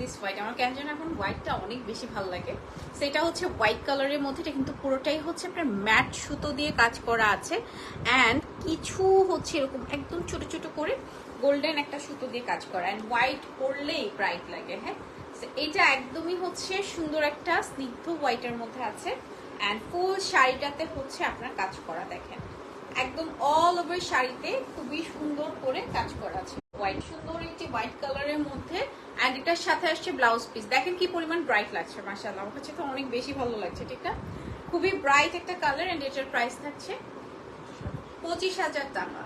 This white আমার কেন যেন এখন হোয়াইটটা অনেক বেশি ভালো লাগে। সেটা হচ্ছে হোয়াইট কালারের মধ্যে এটা কিন্তু পুরোটাই হচ্ছে আপনার ম্যাট সুতো দিয়ে কাজ করা আছে। অ্যান্ড কিছু হচ্ছে এরকম একদম ছোট ছোট করে গোল্ডেন একটা সুতো দিয়ে কাজ করা। অ্যান্ড হোয়াইট পরলেই ব্রাইট লাগে হ্যাঁ? এটা একদমই হচ্ছে সুন্দর একটা স্নিগ্ধ হোয়াইটের মধ্যে আছে। অ্যান্ড ফুল শাড়িটাতে হচ্ছে আপনার কাজ করা, দেখেন। একদম অল ওভার শাড়িতে খুবই সুন্দর করে কাজ করা আছে হোয়াইট সুন্দর একটি হোয়াইট কালারের মধ্যে অ্যান্ড এটার সাথে আসছে ব্লাউজ পিস। দেখেন কি পরিমাণ ব্রাইট লাগছে মাসাল্লাহ আমার কাছে তো অনেক বেশি ভালো লাগছে ঠিক না খুবই ব্রাইট একটা কালার অ্যান্ড এটার প্রাইস থাকছে পঁচিশ হাজার টাকা।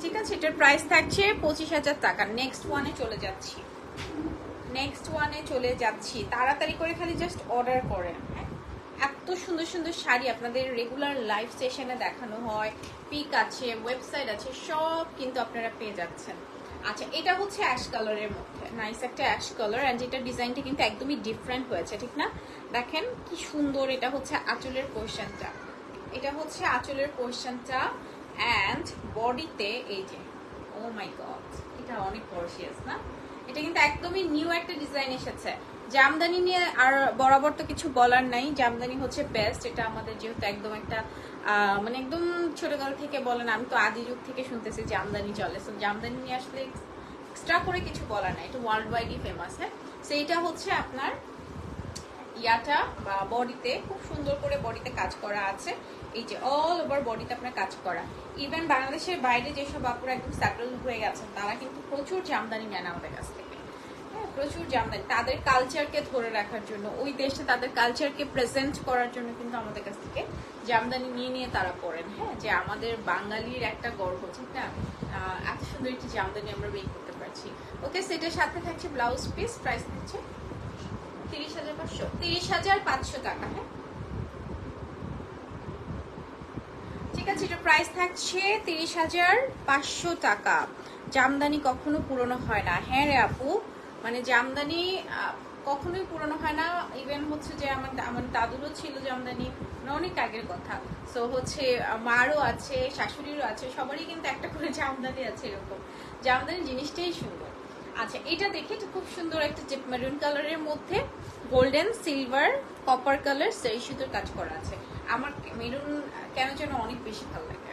ঠিক আছে, এটার প্রাইস থাকছে পঁচিশ হাজার টাকা। নেক্সট ওয়ানে চলে যাচ্ছি। নেক্সট ওয়ানে চলে যাচ্ছি। তাড়াতাড়ি করে খালি জাস্ট অর্ডার করেন হ্যাঁ? এত সুন্দর সুন্দর শাড়ি আপনাদের রেগুলার লাইভ সেশনে দেখানো হয় পিক আছে ওয়েবসাইট আছে, সব কিন্তু আপনারা পেয়ে যাচ্ছেন। আচ্ছা এটা হচ্ছে অ্যাশ কালারের মধ্যে। নাইস একটা অ্যাশ কালার অ্যান্ড এটা ডিজাইনটা কিন্তু একদমই ডিফারেন্ট হয়েছে, ঠিক না? দেখেন কি সুন্দর এটা হচ্ছে আঁচলের পোর্শনটা এটা হচ্ছে আঁচলের পোর্শনটা অ্যান্ড বডিতে এই যে ও মাই গড এটা অনেক গর্জিয়াস না? এটা কিন্তু একদমই নিউ একটা ডিজাইন এসেছে। জামদানি নিয়ে আর বরাবর তো কিছু বলার নাই। জামদানি হচ্ছে বেস্ট এটা আমাদের যেহেতু একদম একটা মানে একদম ছোটকাল থেকে বলেন, আমি তো আদি যুগ থেকে শুনতেছি জামদানি চলে। সো জামদানি নিয়ে আসলে এক্সট্রা করে কিছু বলার নাই। এটা ওয়ার্ল্ড ওয়াইডই ফেমাস হ্যাঁ? সেইটা হচ্ছে আপনার ইয়াটা বা বডিতে খুব সুন্দর করে বডিতে কাজ করা আছে। এই যে অল ওভার বডিতে আপনার কাজ করা। ইভেন বাংলাদেশের বাইরে যেসব আপুরা একদম সেটেল হয়ে গেছেন, তারা কিন্তু প্রচুর জামদানি নেন আমাদের কাছ থেকে। হ্যাঁ প্রচুর জামদানি। তাদের কালচারকে ধরে রাখার জন্য, ওই দেশে তাদের কালচারকে প্রেজেন্ট করার জন্য কিন্তু আমাদের কাছ থেকে জামদানি নিয়ে নিয়ে তারা পড়েন। হ্যাঁ যে আমাদের বাঙালির একটা গর্ব ঠিক না এত সুন্দর একটি জামদানি আমরা বের করতে পারছি। ওকে সেটার সাথে থাকছে ব্লাউজ পিস প্রাইস থাকছে তিরিশ হাজার পাঁচশো, তিরিশ হাজার পাঁচশো টাকা হ্যাঁ। ঠিক আছে এটা প্রাইস থাকছে তিরিশ হাজার পাঁচশো টাকা। জামদানি কখনো পুরনো হয় না। হ্যাঁ রে আপু মানে জামদানি কখনোই পুরনো হয় না। ইভেন হচ্ছে যে আমার আমার দাদুরও ছিল জামদানি মানে অনেক আগের কথা। সো হচ্ছে মারও আছে, শাশুড়িরও আছে, সবারই কিন্তু একটা করে জামদানি আছে এরকম। জামদানি জিনিসটাই সুন্দর। আচ্ছা এটা দেখে খুব সুন্দর একটা যে মেরুন কালারের মধ্যে গোল্ডেন সিলভার কপার কালার সেই সুতোর কাজ করা আছে। আমার মেরুন কেন যেন অনেক বেশি ভালো লাগে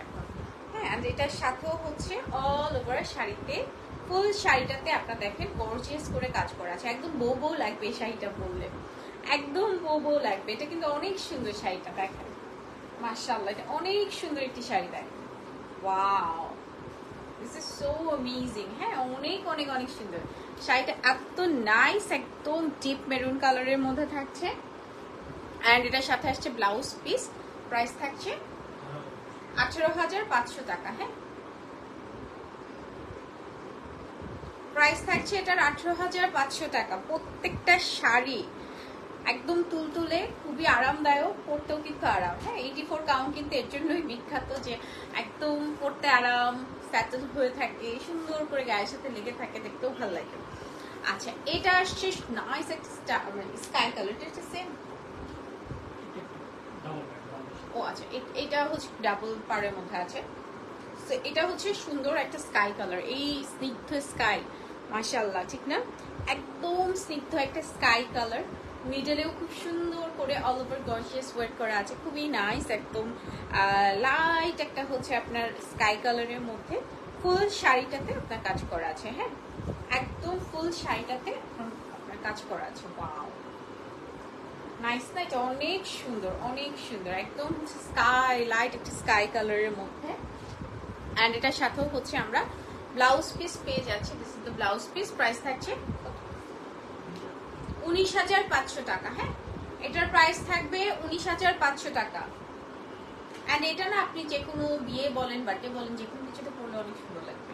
হ্যাঁ and এটার সাথেও হচ্ছে অল ওভার শাড়িতে ফুল শাড়িটাতে আপনারা দেখেন গর্জিয়াস করে কাজ করা আছে। একদম বউ বউ লাগবে এই শাড়িটা পরলে। একদম বউ বউ লাগবে। এটা কিন্তু অনেক সুন্দর শাড়িটা, দেখেন। মার্শাল্লাহ এটা অনেক সুন্দর একটি শাড়ি, দেখেন। Wow this is so amazing হ্যাঁ অনেক অনেক অনেক সুন্দর। শাড়িটা এত নাইস একদম ডিপ মেরুন কালারের মধ্যে থাকছে। অ্যান্ড এটার সাথে আসছে ব্লাউজ পিস প্রাইস থাকছে আঠেরো হাজার পাঁচশো টাকা হ্যাঁ। প্রাইস থাকছে এটার আঠেরো হাজার পাঁচশো টাকা। প্রত্যেকটা শাড়ি একদম তুলতুলে, খুবই আরামদায়ক, পরতেও কিন্তু আরাম হ্যাঁ এইটি ফোর কাউন্ট কিন্তু এর জন্যই বিখ্যাত যে একদম পরতে আরাম স্যাটেল হয়ে থাকে, সুন্দর করে গায়ের সাথে লেগে থাকে, দেখতেও ভালো লাগে। আচ্ছা এটা আসছে নাইস একটা স্কাই কালার এটা হচ্ছে সেম ও আচ্ছা এটা হচ্ছে ডাবল পারের মধ্যে আছে। এটা হচ্ছে সুন্দর একটা স্কাই কালার এই স্নিগ্ধ স্কাই মাশাল্লাহ ঠিক না? একদম স্নিগ্ধ একটা স্কাই কালার মিডলেও খুব সুন্দর করে অল ওভার গর্জিয়াস ওয়েট করা আছে। খুবই নাইস একদম। লাইট একটা হচ্ছে আপনার স্কাই কালারের মধ্যে। ফুল শাড়িটাতে আপনার কাজ করা আছে হ্যাঁ? একদম ফুল শাড়িটাতে আপনার- কাজ করা আছে। ওয়াও নাইস না এটা অনেক সুন্দর অনেক সুন্দর। একদম স্কাই লাইট একটা স্কাই কালারের মধ্যে। অ্যান্ড এটার সাথেও হচ্ছে আমরা ব্লাউজ পিস পেয়ে যাচ্ছি। This is the blouse piece price থাকছে উনিশ হাজার পাঁচশো টাকা হ্যাঁ? এটার প্রাইস থাকবে উনিশ হাজার পাঁচশো টাকা। অ্যান্ড এটা না আপনি যে কোনো বিয়ে বলেন বার্থডে বলেন যে কোনো কিছুতে পড়লে অনেক সুন্দর লাগবে।